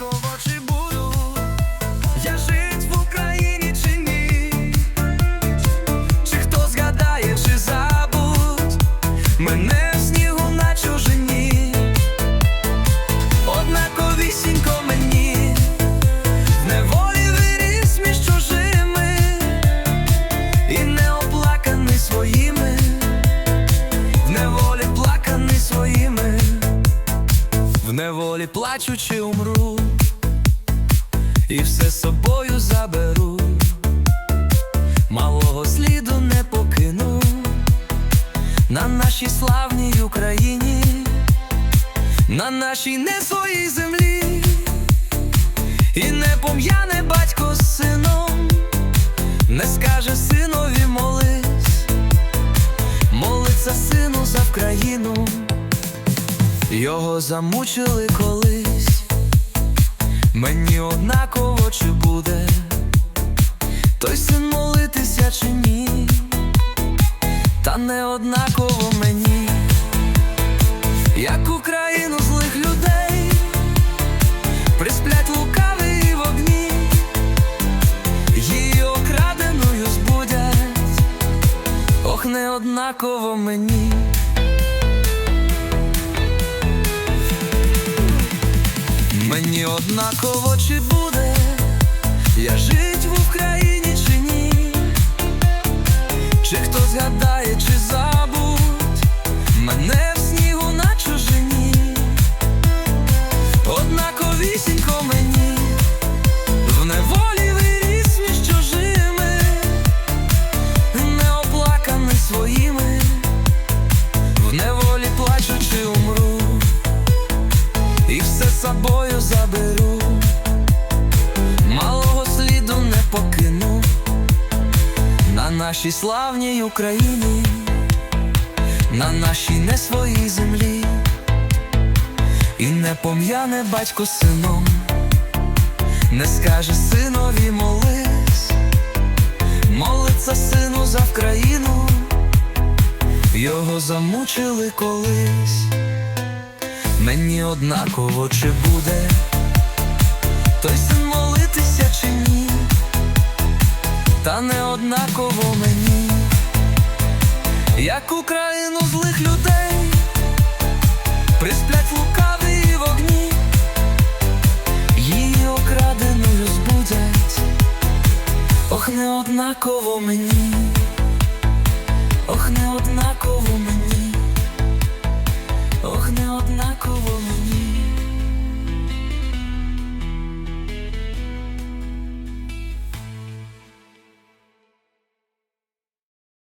однаково чи неволі плачучи умру, і все собою заберу, малого сліду не покину. На нашій славній Україні, на нашій не своїй землі, і не пом'яне батько з сином, не скаже синові молись, молиться сину за Вкраїну, його замучили колись, мені однаково чи буде, той син молитися чи ні, та не однаково мені, як Україну злих людей, присплять лукаві вогні, її окраденою збудять, ох, не однаково мені. Мені однаково чи буде? Я жить в Україні чи ні, чи хто згадає, чи забудь? Мене нашій славній Україні, на нашій не своїй землі, і не пом'яне батько сином, не скаже синові молись, молиться сину за Вкраїну, його замучили колись, мені однаково чи буде як Україну злих людей, присплять лукаві вогні, її окраденою збудять, ох, не однаково мені, ох, не однаково.